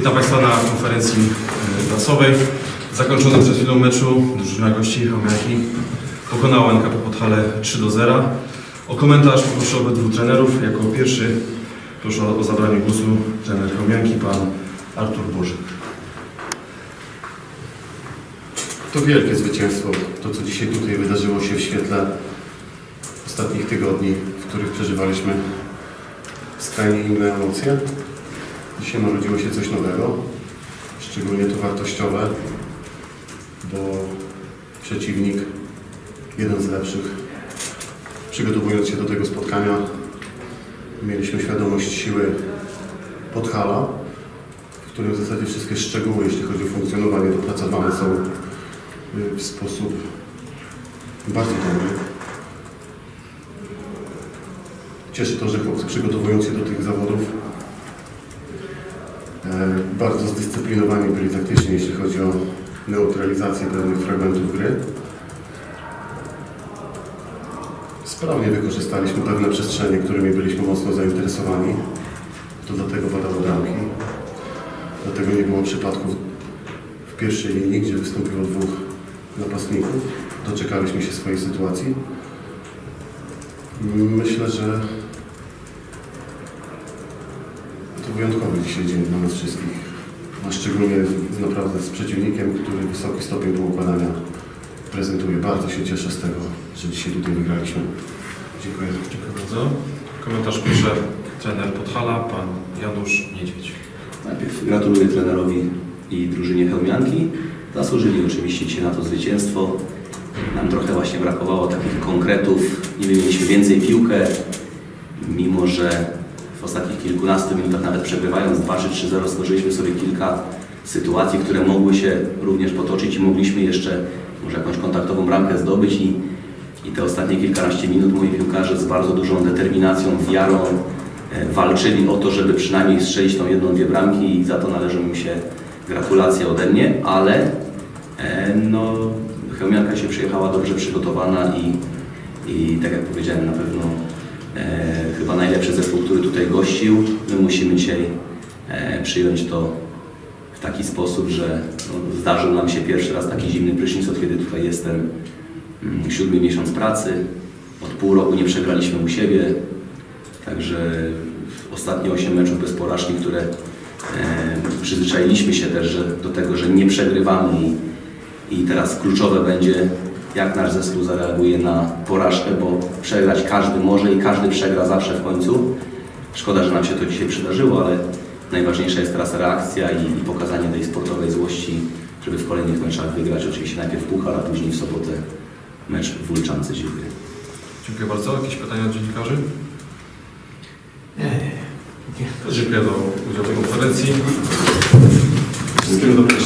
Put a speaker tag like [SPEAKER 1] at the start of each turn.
[SPEAKER 1] Witam Państwa na konferencji e, prasowej. Zakończonym przed chwilą meczu drużyna gości Chełmiaki pokonała NKP Podhale 3 do 0. O komentarz poproszę obydwu trenerów. Jako pierwszy proszę o zabranie głosu trener Chełmianki, pan Artur Bożyk.
[SPEAKER 2] To wielkie zwycięstwo, to co dzisiaj tutaj wydarzyło się w świetle ostatnich tygodni, w których przeżywaliśmy skrajnie inne emocje. Dzisiaj narodziło się coś nowego, szczególnie to wartościowe, bo przeciwnik, jeden z lepszych, przygotowując się do tego spotkania, mieliśmy świadomość siły Podhala, w którym w zasadzie wszystkie szczegóły, jeśli chodzi o funkcjonowanie, dopracowane są y, w sposób bardzo dobry. Cieszy to, że chłopcy przygotowując się do tych zawodów bardzo zdyscyplinowani byli taktycznie, jeśli chodzi o neutralizację pewnych fragmentów gry. Sprawnie wykorzystaliśmy pewne przestrzenie, którymi byliśmy mocno zainteresowani. To dlatego padały bramki. Dlatego nie było przypadków w pierwszej linii, gdzie wystąpiło dwóch napastników. Doczekaliśmy się swojej sytuacji. Myślę, że to wyjątkowy dzisiaj dzień dla nas wszystkich. A szczególnie z- naprawdę z przeciwnikiem, który wysoki stopień poukładania prezentuje. Bardzo się cieszę z tego, że dzisiaj tutaj wygraliśmy. Dziękuję.
[SPEAKER 1] Dziękuję bardzo. Komentarz proszę trener Podhala, pan Janusz Niedźwiedź.
[SPEAKER 3] Najpierw gratuluję trenerowi i drużynie Chełmianki. Zasłużyli oczywiście dzisiaj na to zwycięstwo. Nam trochę właśnie brakowało takich konkretów. Niby mieliśmy więcej piłkę, mimo że w ostatnich kilkunastu minutach, nawet przegrywając 2 czy 3-0, stworzyliśmy sobie kilka sytuacji, które mogły się również potoczyć i mogliśmy jeszcze może jakąś kontaktową bramkę zdobyć i, i te ostatnie kilkanaście minut moi piłkarze z bardzo dużą determinacją, wiarą e, walczyli o to, żeby przynajmniej strzelić tą jedną, dwie bramki i za to należą im się gratulacje ode mnie, ale e, no, Chełmianka się przyjechała dobrze przygotowana i, i tak jak powiedziałem, na pewno e, chyba najlepszy zespół, który tutaj gościł. My musimy dzisiaj e, przyjąć to w taki sposób, że no, zdarzył nam się pierwszy raz taki zimny prysznic, od kiedy tutaj jestem. Mm, Siódmy miesiąc pracy. Od pół roku nie przegraliśmy u siebie. Także ostatnie 8 meczów bez porażki, które e, przyzwyczailiśmy się też że, do tego, że nie przegrywamy i, i teraz kluczowe będzie, jak nasz zespół zareaguje na porażkę, bo przegrać każdy może i każdy przegra zawsze w końcu. Szkoda, że nam się to dzisiaj przydarzyło, ale najważniejsza jest teraz reakcja i, i pokazanie tej sportowej złości, żeby w kolejnych meczach wygrać. Oczywiście najpierw puchar, a później w sobotę mecz w Wólczance. Dziękuję.
[SPEAKER 1] Dziękuję bardzo. Jakieś pytania od dziennikarzy?
[SPEAKER 4] Nie,
[SPEAKER 1] Dziękuję za udział w tej konferencji.
[SPEAKER 4] Wszystkiego dobrego.